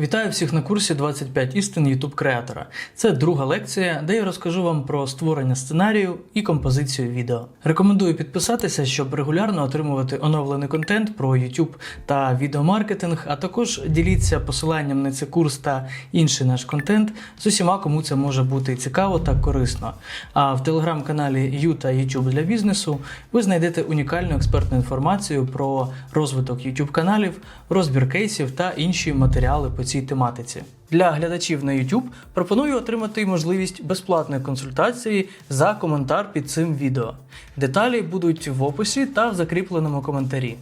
Вітаю всіх на курсі 25 істин YouTube креатора. Це друга лекція, де я розкажу вам про створення сценарію і композицію відео. Рекомендую підписатися, щоб регулярно отримувати оновлений контент про YouTube та відеомаркетинг, а також діліться посиланням на цей курс та інший наш контент з усіма, кому це може бути цікаво та корисно. А в телеграм-каналі Ю та YouTube для бізнесу ви знайдете унікальну експертну інформацію про розвиток YouTube каналів, розбір кейсів та інші матеріали цій тематиці. Для глядачів на YouTube пропоную отримати можливість безплатної консультації за коментар під цим відео. Деталі будуть в описі та в закріпленому коментарі.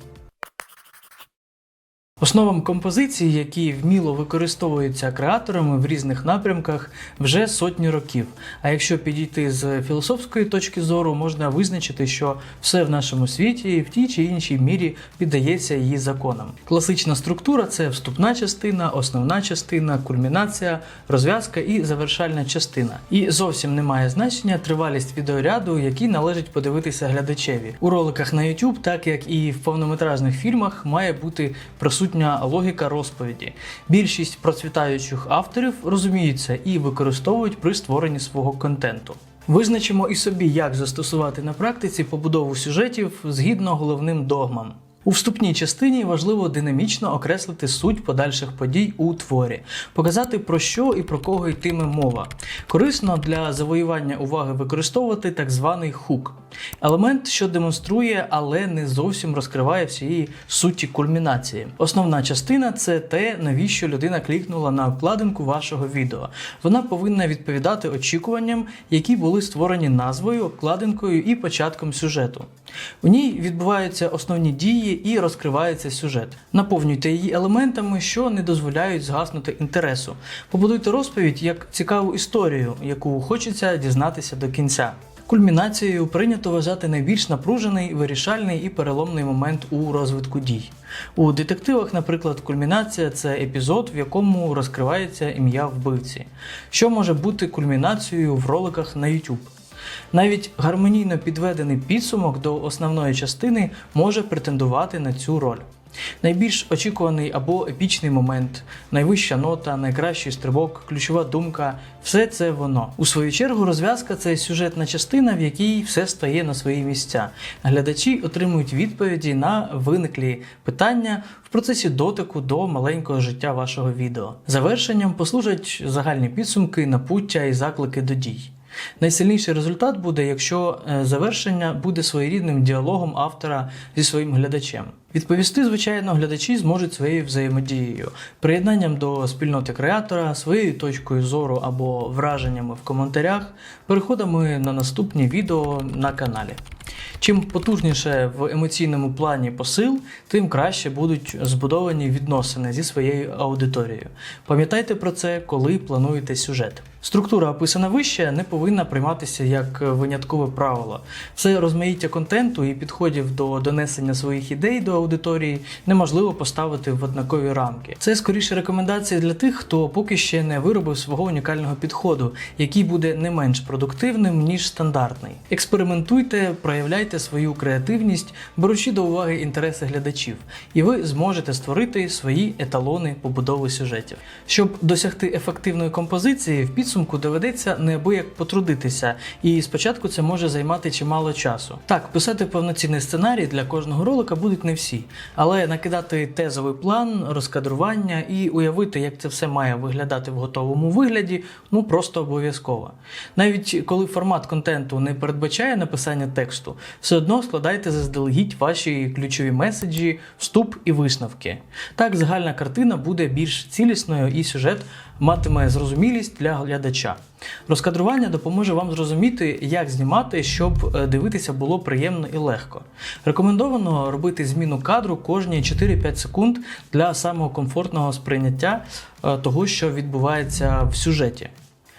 Основам композиції, які вміло використовуються креаторами в різних напрямках вже сотні років. А якщо підійти з філософської точки зору, можна визначити, що все в нашому світі в тій чи іншій мірі піддається її законам. Класична структура це вступна частина, основна частина, кульмінація, розв'язка і завершальна частина. І зовсім не має значення тривалість відеоряду, який належить подивитися глядачеві. У роликах на YouTube, так як і в повнометражних фільмах, має бути присутня логіка розповіді. Більшість процвітаючих авторів розуміються і використовують при створенні свого контенту. Визначимо і собі, як застосувати на практиці побудову сюжетів згідно головним догмам. У вступній частині важливо динамічно окреслити суть подальших подій у творі, показати про що і про кого йтиме мова. Корисно для завоювання уваги використовувати так званий хук елемент, що демонструє, але не зовсім розкриває всієї суті кульмінації. Основна частина це те, навіщо людина клікнула на обкладинку вашого відео. Вона повинна відповідати очікуванням, які були створені назвою, обкладинкою і початком сюжету. У ній відбуваються основні дії і розкривається сюжет. Наповнюйте її елементами, що не дозволяють згаснути інтересу. Побудуйте розповідь як цікаву історію, яку хочеться дізнатися до кінця. Кульмінацією прийнято вважати найбільш напружений, вирішальний і переломний момент у розвитку дій. У детективах, наприклад, кульмінація це епізод, в якому розкривається ім'я вбивці, що може бути кульмінацією в роликах на YouTube. Навіть гармонійно підведений підсумок до основної частини може претендувати на цю роль. Найбільш очікуваний або епічний момент, найвища нота, найкращий стрибок, ключова думка все це воно. У свою чергу, розв'язка це сюжетна частина, в якій все стає на свої місця. Глядачі отримують відповіді на виниклі питання в процесі дотику до маленького життя вашого відео. Завершенням послужать загальні підсумки, напуття і заклики до дій. Найсильніший результат буде, якщо е, завершення буде своєрідним діалогом автора зі своїм глядачем. Відповісти, звичайно, глядачі зможуть своєю взаємодією, приєднанням до спільноти креатора, своєю точкою зору або враженнями в коментарях, переходами на наступні відео на каналі. Чим потужніше в емоційному плані посил, тим краще будуть збудовані відносини зі своєю аудиторією. Пам'ятайте про це, коли плануєте сюжет. Структура, описана вище, не повинна прийматися як виняткове правило. Це розмаїття контенту і підходів до донесення своїх ідей до аудиторії неможливо поставити в однакові рамки. Це скоріше рекомендації для тих, хто поки ще не виробив свого унікального підходу, який буде не менш продуктивним ніж стандартний. Експериментуйте, проявляйте свою креативність, беручи до уваги інтереси глядачів, і ви зможете створити свої еталони побудови сюжетів. Щоб досягти ефективної композиції, в підсумку доведеться неабияк потрудитися, і спочатку це може займати чимало часу. Так, писати повноцінний сценарій для кожного ролика будуть не всі, але накидати тезовий план, розкадрування і уявити, як це все має виглядати в готовому вигляді, ну просто обов'язково. Навіть коли формат контенту не передбачає написання тексту, все одно складайте заздалегідь ваші ключові меседжі, вступ і висновки. Так загальна картина буде більш цілісною і сюжет матиме зрозумілість для глядача. Розкадрування допоможе вам зрозуміти, як знімати, щоб е, дивитися було приємно і легко. Рекомендовано робити зміну кадру кожні 4-5 секунд для самого комфортного сприйняття е, того, що відбувається в сюжеті.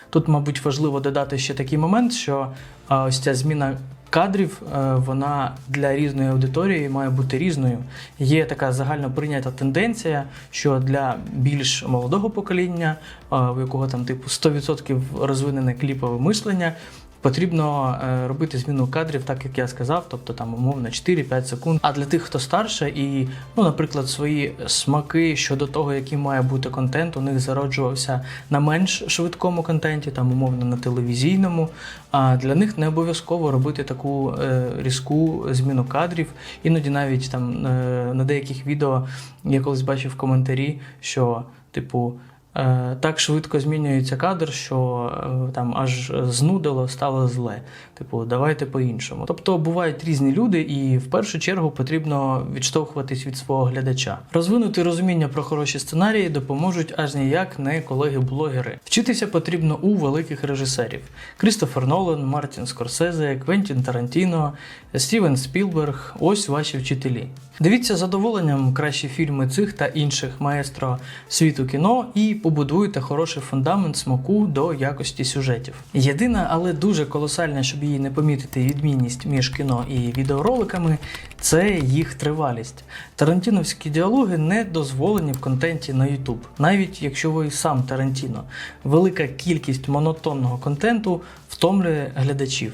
Тут, мабуть, важливо додати ще такий момент, що е, ось ця зміна кадрів е, вона для різної аудиторії має бути різною. Є така загально прийнята тенденція, що для більш молодого покоління, е, у якого там типу 100% розвинене кліпове мислення. Потрібно е, робити зміну кадрів, так як я сказав, тобто там умовно 4-5 секунд. А для тих, хто старше, і, ну, наприклад, свої смаки щодо того, який має бути контент, у них зароджувався на менш швидкому контенті, там умовно на телевізійному. А для них не обов'язково робити таку е, різку зміну кадрів. Іноді навіть там е, на деяких відео я колись бачив коментарі, що, типу. Е, Так швидко змінюється кадр, що е, там аж знудило, стало зле. Типу, давайте по-іншому. Тобто бувають різні люди, і в першу чергу потрібно відштовхуватись від свого глядача. Розвинути розуміння про хороші сценарії допоможуть аж ніяк не колеги-блогери. Вчитися потрібно у великих режисерів: Крістофер Нолан, Мартін Скорсезе, Квентін Тарантіно, Стівен Спілберг. Ось ваші вчителі. Дивіться задоволенням кращі фільми цих та інших маестро світу кіно і побудуйте хороший фундамент смаку до якості сюжетів. Єдина, але дуже колосальна, щоб її не помітити, відмінність між кіно і відеороликами це їх тривалість. Тарантіновські діалоги не дозволені в контенті на YouTube, навіть якщо ви сам Тарантіно. Велика кількість монотонного контенту втомлює глядачів.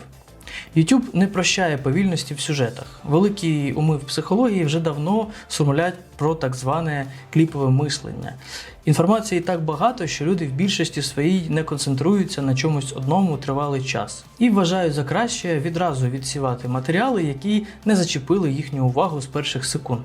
YouTube не прощає повільності в сюжетах. Великі уми в психології вже давно сумлять про так зване кліпове мислення. Інформації так багато, що люди в більшості своїй не концентруються на чомусь одному тривалий час і вважають за краще відразу відсівати матеріали, які не зачепили їхню увагу з перших секунд.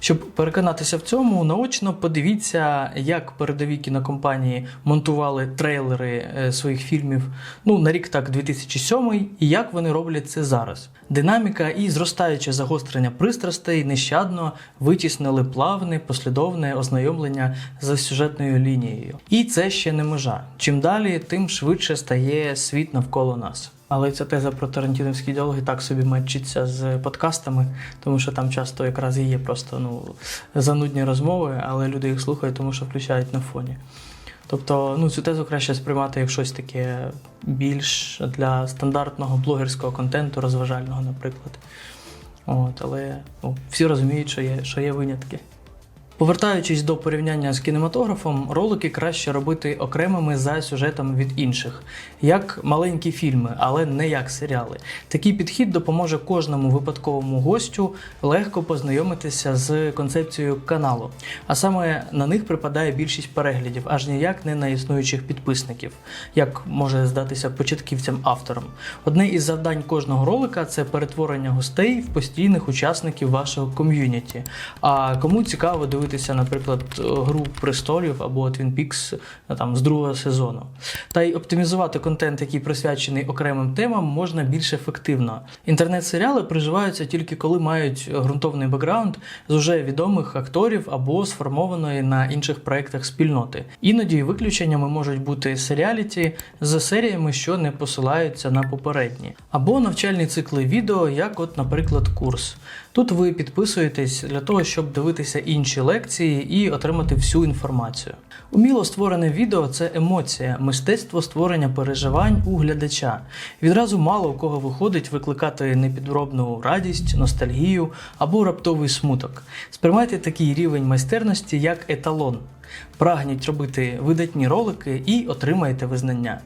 Щоб переконатися в цьому, наочно подивіться, як передові кінокомпанії монтували трейлери е, своїх фільмів. Ну на рік так 2007, і як вони роблять це зараз. Динаміка і зростаюче загострення пристрастей нещадно витіснили плавне, послідовне ознайомлення з сюжетною лінією. І це ще не межа. Чим далі, тим швидше стає світ навколо нас. Але ця теза про тарантіновські діалоги так собі мечиться з подкастами, тому що там часто якраз і є просто ну, занудні розмови, але люди їх слухають, тому що включають на фоні. Тобто, ну, цю тезу краще сприймати як щось таке більш для стандартного блогерського контенту, розважального, наприклад. От, але ну, всі розуміють, що є, що є винятки. Повертаючись до порівняння з кінематографом, ролики краще робити окремими за сюжетами від інших, як маленькі фільми, але не як серіали. Такий підхід допоможе кожному випадковому гостю легко познайомитися з концепцією каналу. А саме на них припадає більшість переглядів, аж ніяк не на існуючих підписників, як може здатися початківцям-авторам. Одне із завдань кожного ролика це перетворення гостей в постійних учасників вашого ком'юніті. А кому цікаво дивитися, наприклад, гру престолів або Twin Peaks е, там з другого сезону. Та й оптимізувати контент, який присвячений окремим темам, можна більш ефективно. Інтернет-серіали приживаються тільки коли мають ґрунтовний бекграунд з уже відомих акторів або сформованої на інших проєктах спільноти. Іноді виключеннями можуть бути серіаліті з серіями, що не посилаються на попередні, або навчальні цикли відео, як, от, наприклад, курс. Тут ви підписуєтесь для того, щоб дивитися інші лекції і отримати всю інформацію. Уміло створене відео це емоція, мистецтво створення переживань у глядача. Відразу мало у кого виходить викликати непідробну радість, ностальгію або раптовий смуток. Сприймайте такий рівень майстерності як еталон. Прагніть робити видатні ролики і отримаєте визнання.